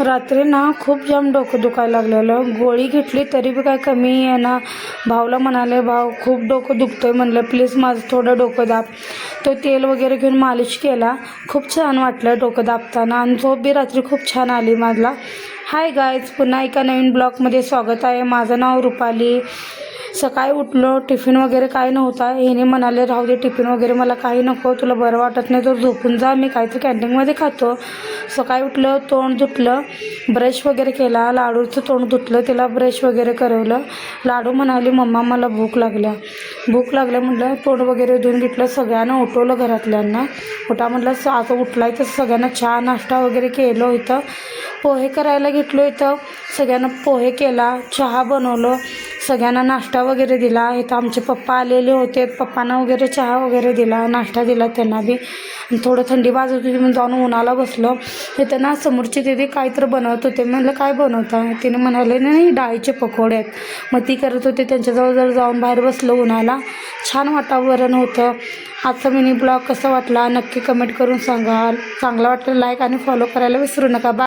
रात्री ना खूप जाम डोकं दुखायला लागलेलं. गोळी घेतली तरी बी काय कमी आहे ना. भाऊला म्हणाले भाऊ खूप डोकं दुखतंय. म्हणलं प्लीज माझं थोडं डोकं दाब. तो तेल वगैरे घेऊन मालिश केला. खूप छान वाटलं डोकं दाबताना. आणि झोप बी रात्री खूप छान आली माझला हाय गायज पुन्हा एका नवीन ब्लॉगमध्ये स्वागत आहे. माझं नाव रुपाली. सकाळी उठलो टिफिन वगैरे काय नव्हता. हिने म्हणाले राहू दे टिफिन वगैरे मला काही नको तुला बरं वाटत नाही तर झोपून जा मी काहीतरी कॅन्टीनमध्ये खातो. सकाळी उठलं तोंड धुतलं ब्रश वगैरे केला लाडूचं तोंड धुतलं तिला ब्रश वगैरे करवलं. लाडू म्हणाली मम्मा मला भूक लागल्या. भूक लागल्या म्हटलं तोंड वगैरे धुवून घेतलं सगळ्यांना उठवलं घरातल्यांना. उठा म्हटलं आता उठलाय तर सगळ्यांना चहा नाश्ता वगैरे केलं इथं. पोहे करायला घेतलो इथं. सगळ्यांना पोहे केला चहा बनवलं. सगळ्यांना नाश्ता वगैरे दिला. इथं आमचे पप्पा आलेले होते. पप्पांना वगैरे चहा वगैरे दिला. नाश्ता दिला त्यांना बी. थोडं थंडी वाजत होती म्हणून जाऊन उन्हाला बसलो. इथं ना समोरची दिदी काहीतरी बनवत होते. म्हणलं काय बनवता? तिने म्हणाले नाही नाही, डाळीचे पकोडे आहेत. मग ती करत होते. त्यांच्याजवळ जर जाऊन बाहेर बसलो उन्हाला. छान वातावरण होतं. आजचा मिनी ब्लॉग कसा वाटला नक्की कमेंट करून सांगाल. चांगला वाटलं लाईक आणि फॉलो करायला विसरू नका. बा